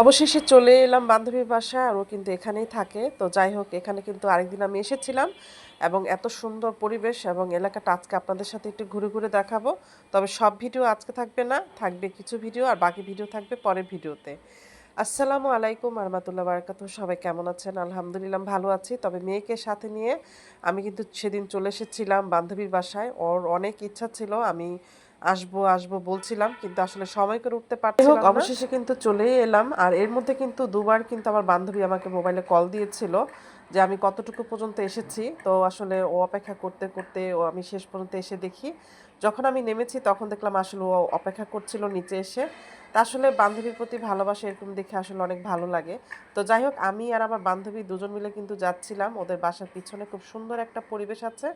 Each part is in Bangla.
অবশেষে চলে এলাম বান্ধবীর বাসায় আর ও কিন্তু এখানেই থাকে। তো যাই হোক, এখানে কিন্তু আরেকদিন আমি এসেছিলাম এবং এত সুন্দর পরিবেশ এবং এলাকাটা আজকে আপনাদের সাথে একটু ঘুরে ঘুরে দেখাবো। তবে সব ভিডিও আজকে থাকবে না, থাকবে কিছু ভিডিও আর বাকি ভিডিও থাকবে পরের ভিডিওতে। আসসালামু আলাইকুম আরমাতুল্লাহ বারাকাত সবাই কেমন আছেন? আলহামদুলিল্লাহ ভালো আছি। তবে মেয়েকে সাথে নিয়ে আমি কিন্তু সেদিন চলে এসেছিলাম বান্ধবীর বাসায়। ওর অনেক ইচ্ছা ছিল। আমি আসব আসব বলছিলাম কিন্তু আসলে সময় করে উঠতে পারছিলাম না। অবশেষে কিন্তু চলেই এলাম। আর এর মধ্যে কিন্তু দুবার কিন্তু আমার বান্ধবী আমাকে মোবাইলে কল দিয়েছিল যে আমি কতটুকু পর্যন্ত এসেছি। তো আসলে ও অপেক্ষা করতে করতে ও আমি শেষ পর্যন্ত এসে দেখি। যখন আমি নেমেছি তখন দেখলাম আসলে ও অপেক্ষা করছিল নিচে এসে। তা আসলে বান্ধবীর প্রতি ভালোবাসা এরকম দেখে আসলে অনেক ভালো লাগে। তো যাই হোক, আমি আর আমার বান্ধবী দুজন মিলে কিন্তু যাচ্ছিলাম। ওদের বাসার পিছনে খুব সুন্দর একটা পরিবেশ আছে।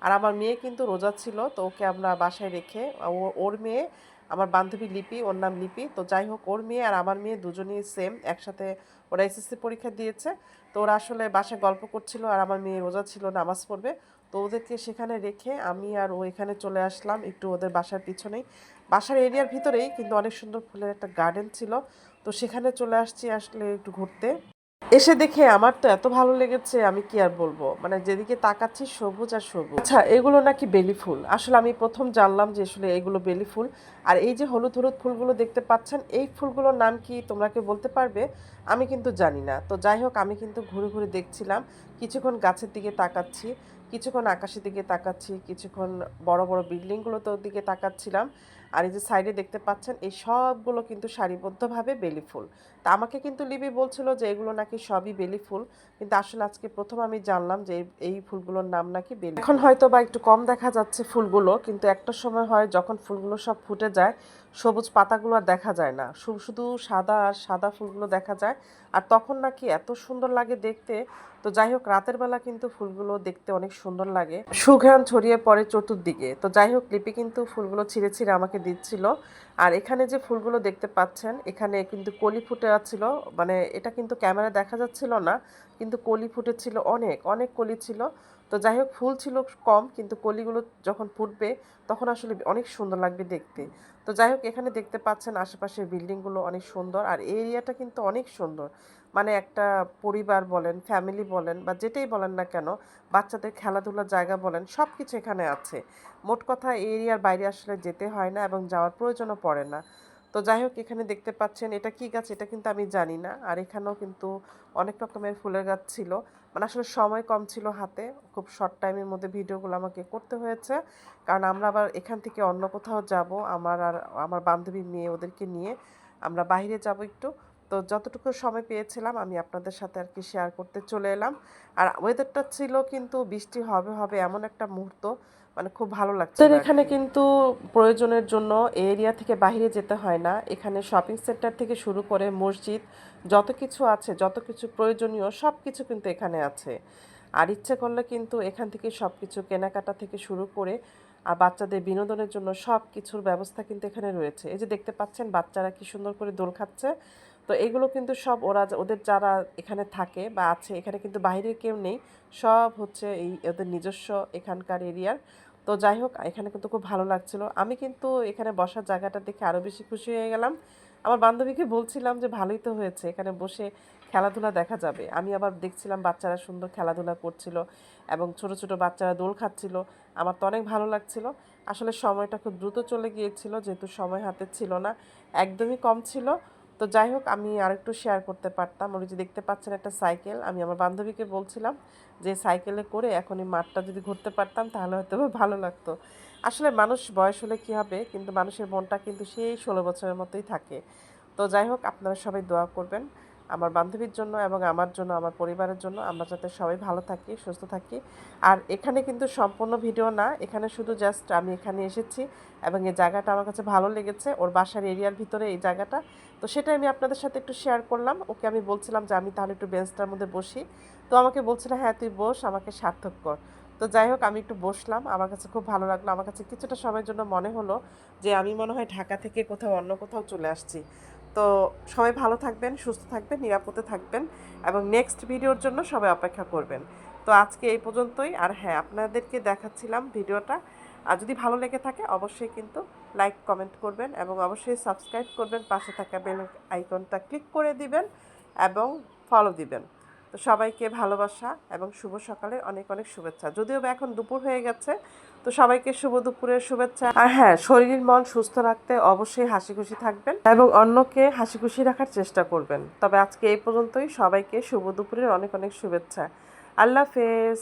আর আমার মেয়ে কিন্তু রোজা ছিল, তো ওকে আমরা বাসায় রেখে, ও- ওর মেয়ে, আমার বান্ধবী লিপি, ওর নাম লিপি। তো যাই হোক, ওর মেয়ে আর আমার মেয়ে দুজনেই সেম একসাথে ওরা এসএসসি পরীক্ষা দিয়েছে। তো ওরা আসলে বাসায় গল্প করছিল আর আমার মেয়ে রোজা ছিল, নামাজ পড়বে। তো ওদেরকে সেখানে রেখে আমি আর ও এখানে চলে আসলাম, একটু ওদের বাসার পিছনেই। বাসার এরিয়ার ভিতরেই কিন্তু অনেক সুন্দর ফুলের একটা গার্ডেন ছিল। তো সেখানে চলে আসছি আসলে একটু ঘুরতে। এসে দেখে আমার তো এত ভালো লেগেছে, আমি কি আর বলব? মানে যেদিকে তাকাচ্ছি সবুজ আর সবুজ। আচ্ছা এগুলো নাকি বেলি ফুল? আসলে আমি প্রথম জানলাম যে আসলে এগুলো বেলি ফুল। আর এই যে হলুদ হলুদ ফুলগুলো দেখতে পাচ্ছেন, এই ফুলগুলোর নাম কি তোমরা কি বলতে পারবে? আমি কিন্তু জানি না। তো যাই হোক, আমি কিন্তু ঘুরে ঘুরে দেখছিলাম। কিছুক্ষণ গাছের দিকে তাকাচ্ছি। কিছুক্ষণ আকাশের দিকে তাকাচ্ছি, কিছুক্ষণ বড় বড় বিল্ডিংগুলোতে দিকে তাকাচ্ছিলাম। আর এই যে সাইডে দেখতে পাচ্ছেন, এই সবগুলো কিন্তু সারিবদ্ধভাবে বেলি ফুল। তা আমাকে কিন্তু লিবি বলছিল যে এগুলো নাকি সবই বেলি ফুল। কিন্তু আসলে আজকে প্রথম আমি জানলাম যে এই- এই ফুলগুলোর নাম নাকি বেলি এখন হয়তো বা একটু কম দেখা যাচ্ছে ফুলগুলো, কিন্তু একটা সময় হয় যখন ফুলগুলো সব ফুটে যায় সবুজ পাতাগুলো আর দেখা যায় না। শু- শুধু সাদা আর সাদা ফুলগুলো দেখা যায়। আর তখন নাকি এত সুন্দর লাগে দেখতে। তো যাই হোক, রাতের বেলা কিন্তু ফুলগুলো দেখতে অনেক সুন্দর লাগে। সুঘ্রাণ ছড়িয়ে পড়ে চতুর্দিকে। তো যাই হোক, লিপি কিন্তু ফুলগুলো ছিঁড়ে ছিঁড়ে আমাকে দিচ্ছিল। আর এখানে যে ফুলগুলো দেখতে পাচ্ছেন, এখানে কিন্তু কলি ফুটে আছিল। মানে এটা কিন্তু ক্যামেরা দেখা যাচ্ছিল না, কিন্তু কলি ফুটেছিল অনেক অনেক কলি ছিল। তো যাই হোক ফুল ছিল কম, কিন্তু কলিগুলো যখন ফুটবে, তখন আসলে অনেক সুন্দর লাগবে দেখতে। তো যাই হোক এখানে দেখতে পাচ্ছেন আশেপাশের বিল্ডিংগুলো অনেক সুন্দর, আর এরিয়াটা কিন্তু অনেক সুন্দর। মানে একটা পরিবার বলেন, ফ্যামিলি বলেন, বা যেটাই বলেন না কেন, বাচ্চাদের খেলাধুলার জায়গা বলেন সব কিছু এখানে আছে। মোট কথা, এরিয়ার বাইরে আসলে যেতে হয় না এবং যাওয়ার প্রয়োজনও পড়ে না। তো যাই হোক এখানে দেখতে পাচ্ছেন, এটা কি গাছ, এটা কিন্তু আমি জানি না। আর এখানেও কিন্তু অনেক রকমের ফুলের গাছ ছিল। মানে আসলে সময় কম ছিল হাতে। খুব শর্ট টাইমের মধ্যে ভিডিওগুলো আমাকে করতে হয়েছে। কারণ আমরা আবার এখান থেকে অন্য কোথাও যাব, আমার আর আমার বান্ধবী মেয়ে ওদেরকে নিয়ে আমরা বাইরে যাব একটু। তো যতটুকু সময় পেয়েছিলাম, আমি আপনাদের সাথে আর কি শেয়ার করতে চলে এলাম। আর ওয়েদারটা ছিল কিন্তু বৃষ্টি হবে হবে এমন একটা মুহূর্ত। মানে খুব ভালো লাগছে তো এখানে কিন্তু প্রয়োজনের জন্য এই এরিয়া থেকে বাইরে যেতে হয় না। এখানে শপিং সেন্টার থেকে শুরু করে মসজিদ যত কিছু আছে যত কিছু প্রয়োজনীয় সব কিছু কিন্তু এখানে আছে। আর ইচ্ছে করলে কিন্তু এখান থেকে সব কিছু কেনাকাটা থেকে শুরু করে আর বাচ্চাদের বিনোদনের জন্য সব কিছুর ব্যবস্থা কিন্তু এখানে রয়েছে। এই যে দেখতে পাচ্ছেন বাচ্চারা কি সুন্দর করে দোল খাচ্ছে। তো এগুলো কিন্তু সব ওরা ওদের যারা এখানে থাকে বা আছে এখানে কিন্তু বাইরে কেউ নেই। সব হচ্ছে এই ওদের নিজস্ব এখানকার এরিয়ার। তো যাই হোক এখানে কিন্তু খুব ভালো লাগছিল। আমি কিন্তু এখানে বসার জায়গাটা দেখে আরও বেশি খুশি হয়ে গেলাম। আমার বান্ধবীকে বলছিলাম যে, ভালোই তো হয়েছে, এখানে বসে খেলাধুলা দেখা যাবে। আমি আবার দেখছিলাম বাচ্চারা সুন্দর খেলাধুলা করছিল এবং ছোট ছোট বাচ্চারা দোল খাচ্ছিল। আমার তো অনেক ভালো লাগছিল। আসলে সময়টা খুব দ্রুত চলে গিয়েছিল, যেহেতু সময় হাতে ছিল না, একদমই কম ছিল। তো যাই হোক, আমি আরেকটু শেয়ার করতে পারতাম। ওই যে দেখতে পাচ্ছেন একটা সাইকেল আমি আমার বান্ধবীকে বলছিলাম যে সাইকেলে করে এখন এই মাঠটা যদি ঘুরতে পারতাম, তাহলে হয়তো ভালো লাগতো। আসলে মানুষ বয়স হলে কী হবে? কিন্তু মানুষের মনটা কিন্তু সেই ষোলো বছরের মতোই থাকে। তো যাই হোক, আপনারা সবাই দোয়া করবেন। আমার বান্ধবীর জন্য এবং আমার জন্য, আমার পরিবারের জন্য। আমরা যাতে সবাই ভালো থাকি, সুস্থ থাকি। আর এখানে কিন্তু সম্পূর্ণ ভিডিও না, এখানে শুধু জাস্ট আমি এখানে এসেছি এবং এই জায়গাটা আমার কাছে ভালো লেগেছে। ওর বাসার এরিয়ার ভিতরে এই জায়গাটা। তো সেটা আমি আপনাদের সাথে একটু শেয়ার করলাম। ওকে আমি বলছিলাম যে, আমি তাহলে একটু বেঞ্চটার মধ্যে বসি। তো আমাকে বলছিল হ্যাঁ তুই বস, আমাকে সার্থক কর। তো যাই হোক, আমি একটু বসলাম। আমার কাছে খুব ভালো লাগল। আমার কাছে কিছুটা সময়ের জন্য মনে হলো যে, আমি মনে হয় ঢাকা থেকে কোথাও অন্য কোথাও চলে আসছি। তো সবাই ভালো থাকবেন, সুস্থ থাকবেন, নিরাপদে থাকবেন এবং নেক্সট ভিডিওর জন্য সবাই অপেক্ষা করবেন। তো আজকে এই পর্যন্তই। আর হ্যাঁ আপনাদেরকে দেখাচ্ছিলাম ভিডিওটা আর যদি ভালো লেগে থাকে, অবশ্যই কিন্তু লাইক কমেন্ট করবেন এবং অবশ্যই সাবস্ক্রাইব করবেন। পাশে থাকা বেল আইকনটা ক্লিক করে দিবেন এবং ফলো দিবেন। তো সবাইকে ভালোবাসা এবং শুভ সকালে অনেক অনেক শুভেচ্ছা। যদিও বা এখন দুপুর হয়ে গেছে, তো সবাইকে শুভ দুপুরের শুভেচ্ছা। আর হ্যাঁ শরীর মন সুস্থ রাখতে অবশ্যই হাসি খুশি থাকবেন এবং অন্যকে হাসি খুশি রাখার চেষ্টা করবেন। তবে আজকে এই পর্যন্তই। সবাইকে শুভ দুপুরের অনেক অনেক শুভেচ্ছা। আল্লাহ হাফেজ।